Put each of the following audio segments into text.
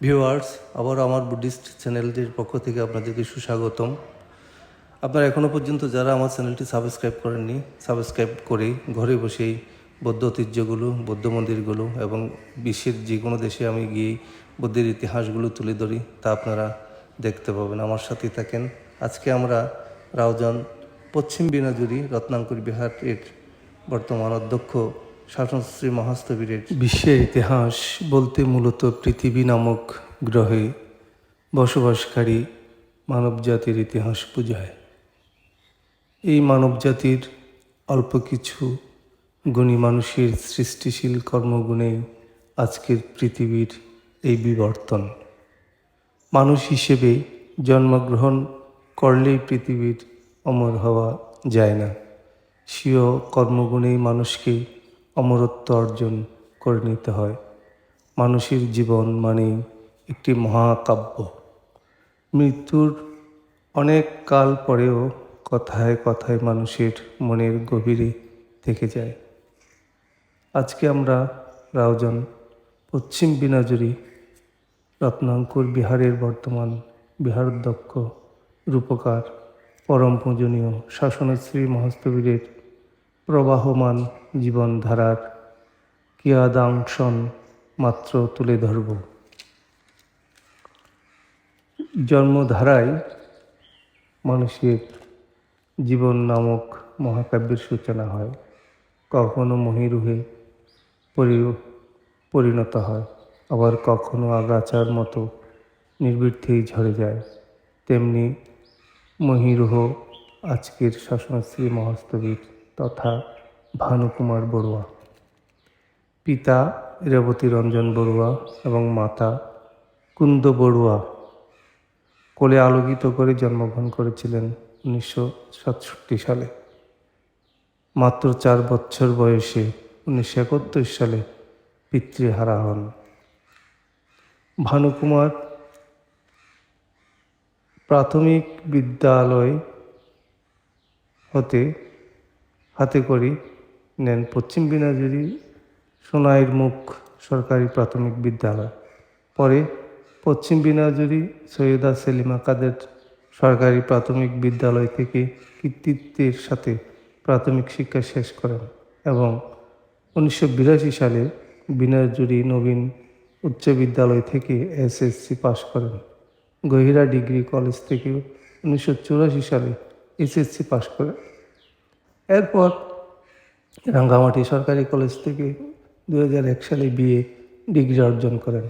Viewers আবার আমার Buddhist চ্যানেলটির পক্ষ থেকে আপনাদেরকে সুস্বাগতম। আপনারা এখনও পর্যন্ত যারা আমার চ্যানেলটি সাবস্ক্রাইব করেননি সাবস্ক্রাইব করে ঘরে বসেই বৌদ্ধ ঐতিহ্যগুলো, বৌদ্ধ মন্দিরগুলো এবং বিশ্বের যে কোনো দেশে আমি গিয়ে বৌদ্ধের ইতিহাসগুলো তুলে ধরি, তা আপনারা দেখতে পাবেন। আমার সাথে থাকেন। আজকে আমরা রাউজান পশ্চিম বিনাজুরি রত্নাঙ্কুর বিহারের বর্তমান অধ্যক্ষ শাসনশ্রী মহাস্তবীরের বিশ্বের ইতিহাস বলতে মূলত পৃথিবী নামক গ্রহে বসবাসকারী মানবজাতির ইতিহাস বোঝায়। এই মানবজাতির অল্প কিছু গুণী মানুষের সৃষ্টিশীল কর্মগুণে আজকের পৃথিবীর এই বিবর্তন। মানুষ হিসেবে জন্মগ্রহণ করলেই পৃথিবীর অমর হওয়া যায় না। স্বীয় কর্মগুণেই মানুষকে অমরত্ব অর্জন করে নিতে হয়। মানুষের জীবন মানেই একটি মহাকাব্য। মৃত্যুর অনেক কাল পরেও কথায় কথায় মানুষের মনের গভীরে থেকে যায়। আজকে আমরা রাউজন পশ্চিম বিনাজুরি, রত্নাঙ্কুর বিহারের বর্তমান বিহারাধ্যক্ষ রূপকার, পরম পূজনীয় শাসনশ্রী মহস্তবীরের প্রবাহমান জীবনধারার কিয়াদাংশন মাত্র তুলে ধরব। জন্মধারায় মানুষের জীবন নামক মহাকাব্যের সূচনা হয়। কখনো মহিরুহে পরি, পরিণত হয়, আবার কখনো আগাছার মতো নির্বৃত্তেই ঝরে যায়। তেমনি মহিরুহ আজকের শাসনশ্রী মহাস্তবীর তথা ভানুকুমার বড়ুয়া। পিতা রেবতী রঞ্জন বড়ুয়া এবং মাতা কুন্দ বড়ুয়া কোলে আলোকিত করে জন্মগ্রহণ করেছিলেন উনিশশো সাতষট্টি সালে। মাত্র চার বছর বয়সে উনিশশো একাত্তর সালে পিতৃহারা হন। ভানুকুমার প্রাথমিক বিদ্যালয় হতে হাতে করি। নেন, পশ্চিম বিনাজুরি সোনাইয়ের মুখ সরকারি প্রাথমিক বিদ্যালয়। পরে পশ্চিম বিনাজুরি সৈয়দা সেলিমা কাদের সরকারি প্রাথমিক বিদ্যালয় থেকে কৃতিত্বের সাথে প্রাথমিক শিক্ষা শেষ করেন এবং উনিশশো বিরাশি সালে বিনাজুরি নবীন উচ্চ বিদ্যালয় থেকে এসএসসি পাশ করেন। গহিরা ডিগ্রি কলেজ থেকে উনিশশো চুরাশি সালে এসএসসি পাশ করেন। এরপর রাঙ্গামাটি সরকারি কলেজ থেকে দু এক সালে বিএ ডিগ্রি অর্জন করেন।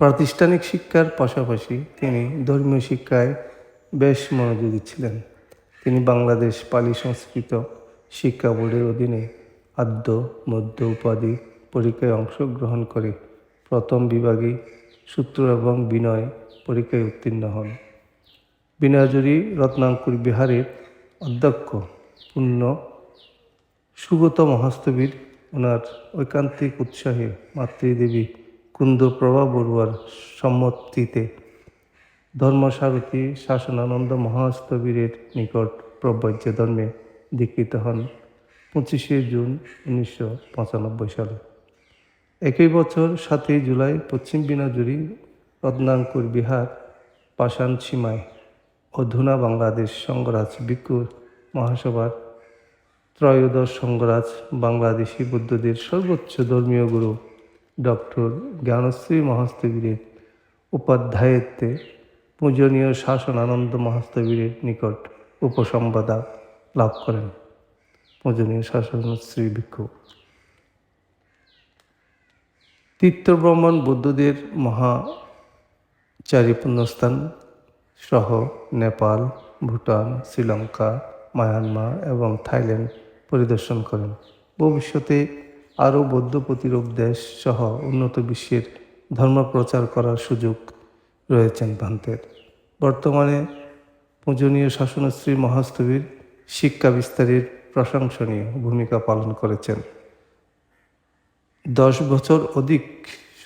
প্রাতিষ্ঠানিক শিক্ষার পাশাপাশি তিনি ধর্মীয় শিক্ষায় বেশ মনোযোগী ছিলেন। তিনি বাংলাদেশ পালি সংস্কৃত শিক্ষা বোর্ডের অধীনে আদ্য মধ্য উপাধি পরীক্ষায় অংশগ্রহণ করে প্রথম বিভাগে সূত্র এবং বিনয় পরীক্ষায় উত্তীর্ণ হন। বিনাজুরি রত্নাঙ্কুর বিহারের অধ্যক্ষ পূর্ণ সুগত মহাস্তবীর, ওনার ঐকান্তিক উৎসাহে মাতৃদেবী কুন্দপ্রভা বড়ুয়ার সম্মতিতে ধর্মসারথী শাসনানন্দ মহাস্তবীরের নিকট প্রব্রজ্য ধর্মে দীক্ষিত হন পঁচিশে জুন উনিশশো পঁচানব্বই সালে। একই বছর সাতই জুলাই পশ্চিম বিনাজুরি, রত্নাঙ্কুর বিহার, পাষাণ সীমায় অধুনা বাংলাদেশ সংঘরাজ ভিক্ষুর মহাসভার ত্রয়োদশ সংঘরাজ বাংলাদেশি বুদ্ধদের সর্বোচ্চ ধর্মীয় গুরু ডক্টর জ্ঞানশ্রী মহাস্তবীরের উপাধ্যায়ত্বে পূজনীয় শাসন আনন্দ মহাস্তবীরের নিকট উপসম্পাদা লাভ করেন। পূজনীয় শাসন শ্রী ভিক্ষু। তীর্থভ্রমণ বুদ্ধদের মহাচারী পুণ্যস্থান সহ নেপাল, ভুটান, শ্রীলঙ্কা, মায়ানমার এবং থাইল্যান্ড পরিদর্শন করেন। ভবিষ্যতে আরও বৌদ্ধ প্রতিরূপ দেশ সহ উন্নত বিশ্বের ধর্ম প্রচার করার সুযোগ রয়েছেন ভান্তের। বর্তমানে পূজনীয় শাসনশ্রী মহাস্তবীর শিক্ষা বিস্তারের প্রশংসনীয় ভূমিকা পালন করেছেন। দশ বছর অধিক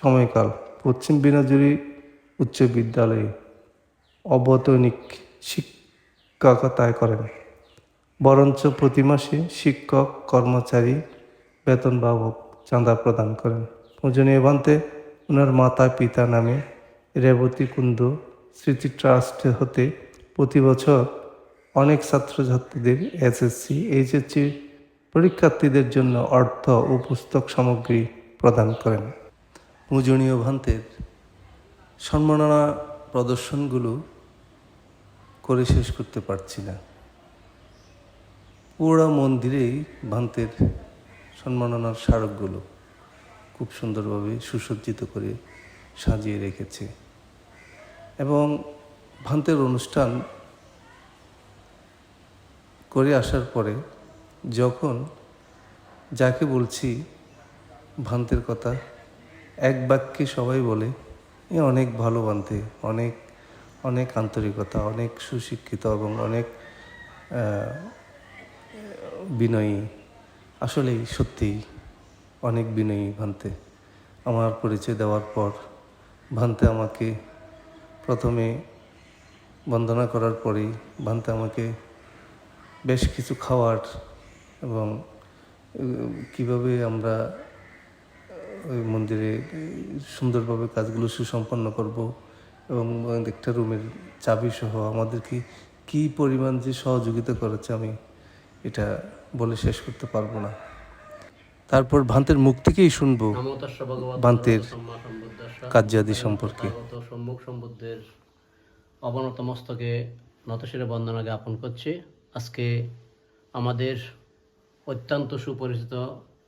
সময়কাল পশ্চিম বিনাজুরি উচ্চ বিদ্যালয়ে অবৈতনিক শিক্ষকতায় করেন। বরঞ্চ প্রতি মাসে শিক্ষক, কর্মচারী বেতন বাবদ চাঁদা প্রদান করেন। পূজনীয় বান্তে ওনার মাতা পিতা নামে রেবতী কুন্দ স্মৃতি ট্রাস্ট হতে প্রতি বছর অনেক ছাত্রছাত্রীদের এসএসসি এইচএসসি পরীক্ষার্থীদের জন্য অর্থ ও পুস্তক সামগ্রী প্রদান করেন। পূজনীয় ভান্তের সম্মাননা প্রদর্শনগুলো করে শেষ করতে পারছি না। পুরা মন্দিরেই ভান্তের সম্মাননার স্মারকগুলো খুব সুন্দরভাবে সুসজ্জিত করে সাজিয়ে রেখেছে। এবং ভান্তের অনুষ্ঠান করে আসার পরে যখন যাকে বলছি ভান্তের কথা, এক বাক্যে সবাই বলে, এ অনেক ভালো ভান্তে অনেক অনেক আন্তরিকতা, অনেক সুশিক্ষিত এবং অনেক বিনয়ী। আসলেই সত্যিই অনেক বিনয়ী ভান্তে। আমার পরিচয় দেওয়ার পর ভান্তে আমাকে প্রথমে বন্দনা করার পরেই ভান্তে আমাকে বেশ কিছু খাওয়ার এবং কীভাবে আমরা ওই মন্দিরে সুন্দরভাবে কাজগুলো সুসম্পন্ন করব এবং একটা রুমের চাবি সহ আমাদেরকে কি পরিমাণ যে সহযোগিতা করেছে আমি এটা বলে শেষ করতে পারব না। তারপর ভান্তের মুখ থেকেই শুনব সম্মা কার্যাদি সম্পর্কে। সম্মুখ সম্বুদ্ধের অবনত মস্তকে নতশিরে বন্দনা জ্ঞাপন করছি। আজকে আমাদের অত্যন্ত সুপরিচিত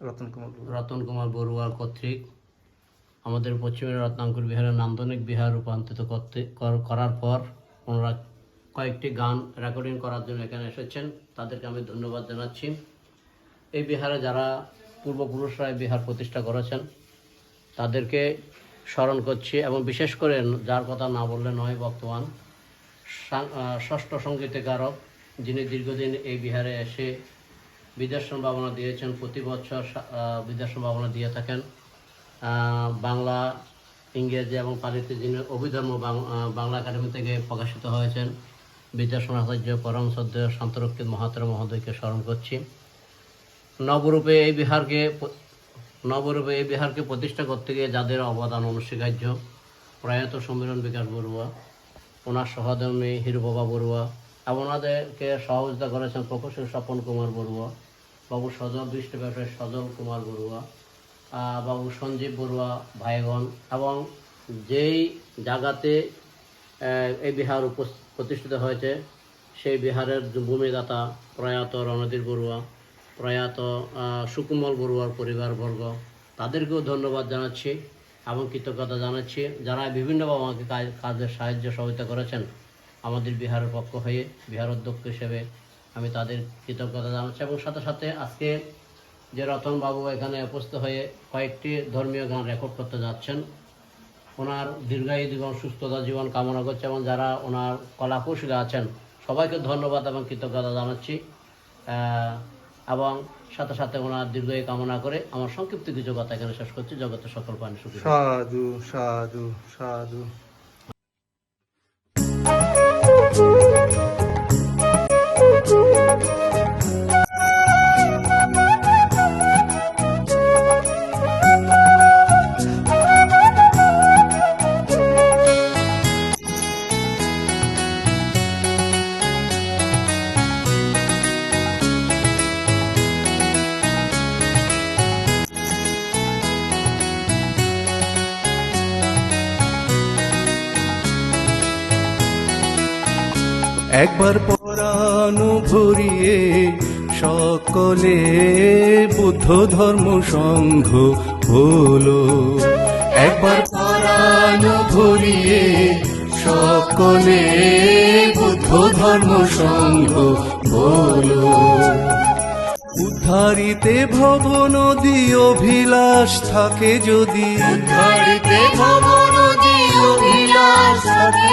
রতন কুমার রতন কুমার বড়ুয়া কর্তৃক আমাদের পশ্চিমের রত্নাঙ্কুর বিহারের নান্দনিক বিহার রূপান্তরিত করতে কর- করার পর ওনারা কয়েকটি গান রেকর্ডিং করার জন্য এখানে এসেছেন। তাদেরকে আমি ধন্যবাদ জানাচ্ছি। এই বিহারে যারা পূর্বপুরুষরা বিহার প্রতিষ্ঠা করেছেন, তাদেরকে স্মরণ করছি এবং বিশেষ করে যার কথা না বললে নয় বর্তমান ষষ্ঠ সঙ্গীতকারক যিনি দীর্ঘদিন এই বিহারে এসে বিদেশ সম্ভাবনা দিয়েছেন, প্রতি বছর বিদেশ সম্ভাবনা দিয়ে থাকেন। বাংলা, ইংরেজি এবং পালিতে যিনি অভিধর্ম বাংলা একাডেমি থেকে প্রকাশিত হয়েছেন বিদ্যাসন আচার্য পরম সদ্য শান্তরক্ষিত মহাত্মা মহোদয়কে স্মরণ করছি। নবরূপে এই বিহারকে নবরূপে এই বিহারকে প্রতিষ্ঠা করতে গিয়ে যাদের অবদান অনস্বীকার্য, প্রয়াত সমীরণ বিকাশ বড়ুয়া, ওনার সহধর্মী হিরুবাবা বড়ুয়া, এবং ওনাদেরকে সহযোগিতা করেছেন প্রকৌশল স্বপন কুমার বড়ুয়া, বাবু সজল দৃষ্টি ব্যবসায়ী সজল কুমার বড়ুয়া বাবু সঞ্জীব বড়ুয়া, ভাইগণ, এবং যেই জায়গাতে এই বিহার প্রতিষ্ঠিত হয়েছে, সেই বিহারের ভূমিদাতা প্রয়াত রণধীর বড়ুয়া, প্রয়াত সুকুমল বড়ুয়ার পরিবারবর্গ, তাদেরকেও ধন্যবাদ জানাচ্ছি এবং কৃতজ্ঞতা জানাচ্ছি যারা বিভিন্নভাবে আমাকে কাজ- কাজের সাহায্য সহযোগিতা করেছেন আমাদের বিহারের পক্ষ হয়ে, বিহার অধ্যক্ষ হিসেবে আমি তাদের কৃতজ্ঞতা জানাচ্ছি এবং সাথে সাথে আজকে যে রতন বাবু এখানে উপস্থিত হয়ে কয়েকটি ধর্মীয় গান রেকর্ড করতে যাচ্ছেন। ওনার দীর্ঘায়ু জীবন সুস্থতা জীবন কামনা করছে এবং যারা ওনার কলা কৌশলে আছেন, সবাইকে ধন্যবাদ এবং কৃতজ্ঞতা জানাচ্ছি। এবং সাথে সাথে ওনার দীর্ঘায়ু কামনা করে আমার সংক্ষিপ্ত কিছু কথা এখানে শেষ করছি। জগতের সকল পানি সুখী সাধু সাধু সাধু। একবার পরাণু ভরিয়ে সকলে বুদ্ধ ধর্ম সংঘ হলো। একবার পরাণু ভরিয়ে সকলে বুদ্ধ ধর্ম সংঘ হলো। উদ্ধারিতে ভব নদী অভিলাষ থাকে যদি। উদ্ধারিতে ভব নদী অভিলাষ থাকে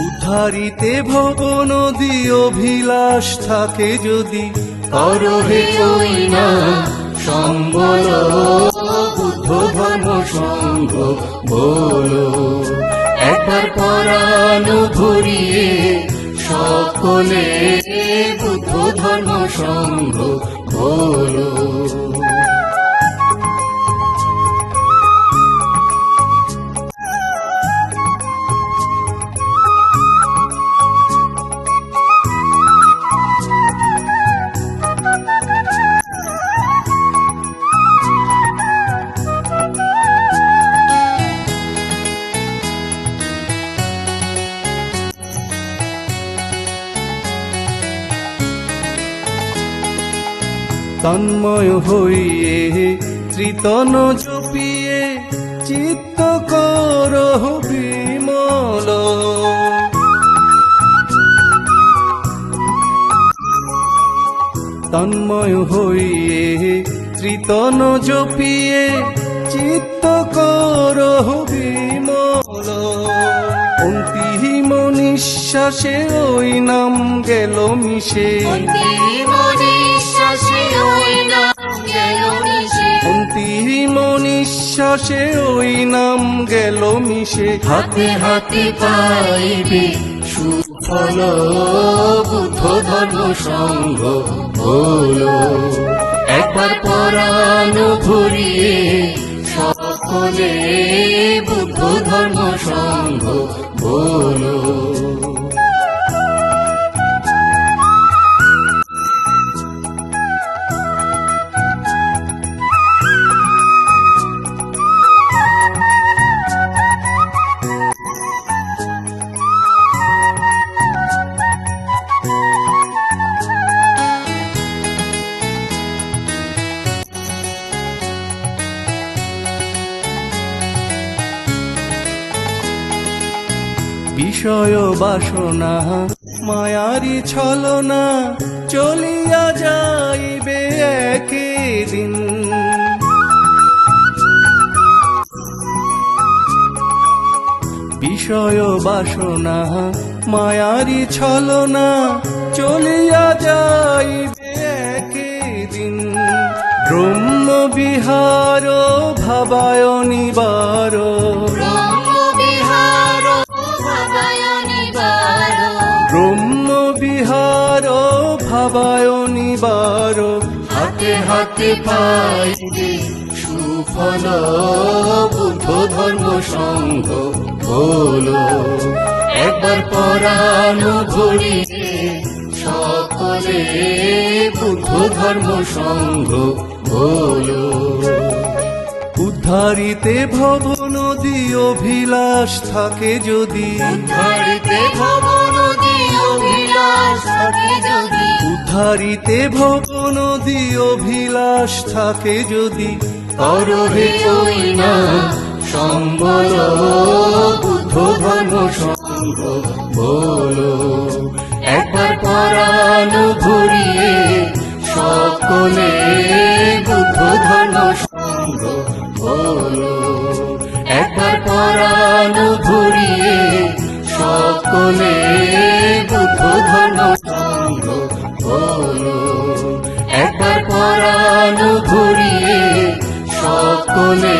উদ্ধারিতে ভব নদী অভিলাষ থাকে যদি। করহে কই না, সম্বল বুদ্ধ ধর্ম সংঘ বলো। একবার পরাণু ভরিয়ে সকলে বুদ্ধ ধর্ম সংঘ বলো। তন্ময় হইয়ে ত্রিতন জপিয়ে চিত্ত বিমল। তন্ময় হইয়ে ত্রিতন জপিয়ে চিত্ত করহ বিমল। অন্তিম ওই নাম গেল মিশে। নিঃশ্বাসে ওই নাম গেল মিশে। হাতে হাতে পাইবে সুফল বুদ্ধ ধর্ম সঙ্গ হলো। একবার পরাণ ভরিয়ে সকলে বুদ্ধ ধর্ম সঙ্গ বলো বাসনা মায়ারি ছলনা চলিয়া যাইবে একদিন। বিষয় বাসনা, মায়ারি ছলনা চলিয়া যাইবে একদিন। ব্রহ্ম বিহার ভাবায় নিবার ভাবায় নিবার হাতে হাতে পাইবে সুফল, বুদ্ধ ধর্ম সঙ্গ হলো। একবার পরাণ ভরিয়ে সকলে বুদ্ধ ধর্ম সঙ্গ হলো। উদ্ধারিতে ভব নদী অভিলাষ থাকে যদি। ধরিতে ভব নদী অভিলাষ থাকে যদি। উদ্ধারিতে ভব নদী অভিলাষ থাকে যদি। করহে ওই না সম্বল বুদ্ধ ধর্ম সঙ্গ বলো। একবার পরাণ ভরিয়ে সকলে বুদ্ধ ধর্ম সঙ্গ বলো একবার পরাণ ঘুরিয়ে সকলে বুদ্ধ ধর্ম সঙ্গ বলো একবার পরাণ ঘুরিয়ে সকলে